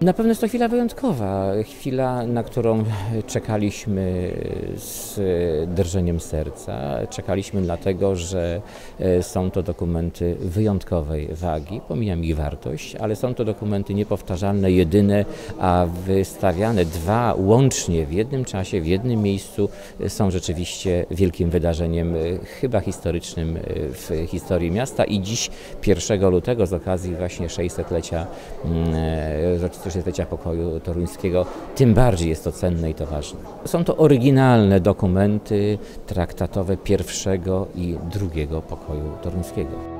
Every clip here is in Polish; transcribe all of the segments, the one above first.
Na pewno jest to chwila wyjątkowa, chwila, na którą czekaliśmy z drżeniem serca. Czekaliśmy dlatego, że e, są to dokumenty wyjątkowej wagi, pomijam ich wartość, ale są to dokumenty niepowtarzalne, jedyne, a wystawiane dwa łącznie w jednym czasie, w jednym miejscu są rzeczywiście wielkim wydarzeniem, e, chyba historycznym e, w historii miasta. I dziś 1 lutego z okazji właśnie 600-lecia rocznicy 60-lecia pokoju toruńskiego, tym bardziej jest to cenne i to ważne. Są to oryginalne dokumenty traktatowe pierwszego i drugiego pokoju toruńskiego.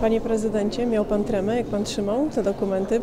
Panie prezydencie, miał pan tremę, jak pan trzymał te dokumenty?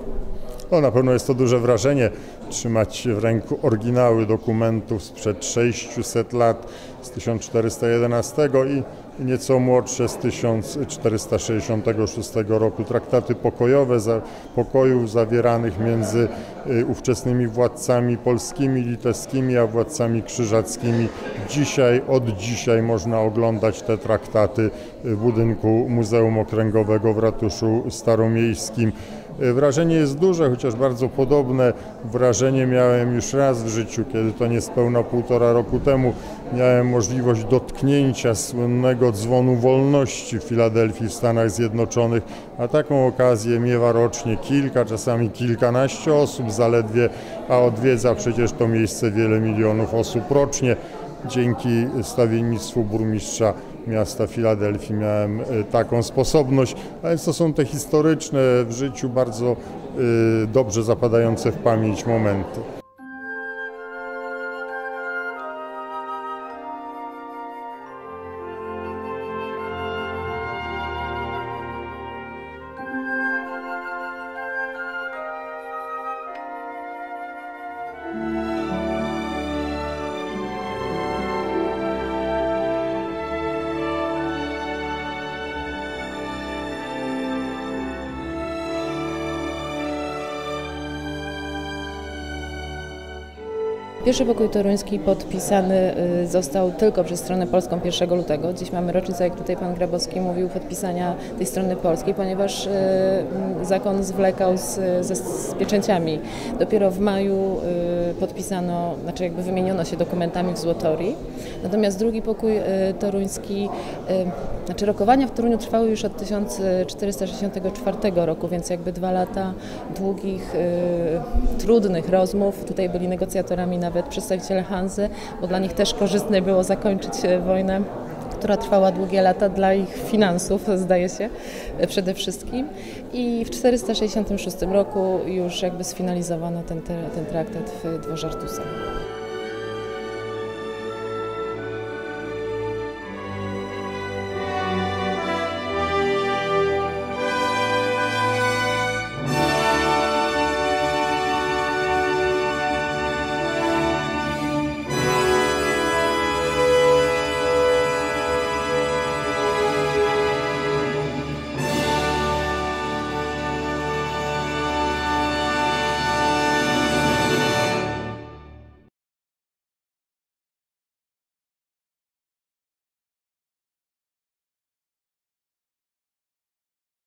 No, na pewno jest to duże wrażenie trzymać w ręku oryginały dokumentów sprzed 600 lat z 1411 i nieco młodsze z 1466 roku. Traktaty pokojowe, za, pokojów zawieranych między y, ówczesnymi władcami polskimi, litewskimi, a władcami krzyżackimi. Dzisiaj, od dzisiaj można oglądać te traktaty w budynku Muzeum Okręgowego w ratuszu staromiejskim. Y, wrażenie jest duże, chociaż bardzo podobne wrażenie miałem już raz w życiu, kiedy to niespełna półtora roku temu miałem możliwość dotknięcia słynnego dzwonu wolności w Filadelfii w Stanach Zjednoczonych, a taką okazję miewa rocznie kilka, czasami kilkanaście osób zaledwie, a odwiedza przecież to miejsce wiele milionów osób rocznie. Dzięki stawiennictwu burmistrza miasta Filadelfii miałem e, taką sposobność, a więc to są te historyczne w życiu bardzo e, dobrze zapadające w pamięć momenty. Pierwszy pokój toruński podpisany y, został tylko przez stronę polską 1 lutego. Dziś mamy rocznicę, jak tutaj pan Grabowski mówił, podpisania tej strony polskiej, ponieważ y, zakon zwlekał z, z pieczęciami. Dopiero w maju y, podpisano, znaczy jakby wymieniono się dokumentami w Złotorii. Natomiast drugi pokój toruński, znaczy rokowania w Toruniu trwały już od 1464 roku, więc jakby dwa lata długich, trudnych rozmów. Tutaj byli negocjatorami na nawet przedstawiciele Hanzy, bo dla nich też korzystne było zakończyć e, wojnę która trwała długie lata dla ich finansów, zdaje się, e, przede wszystkim. I w 466 roku już jakby sfinalizowano ten, ten traktat w Dworze Artusa.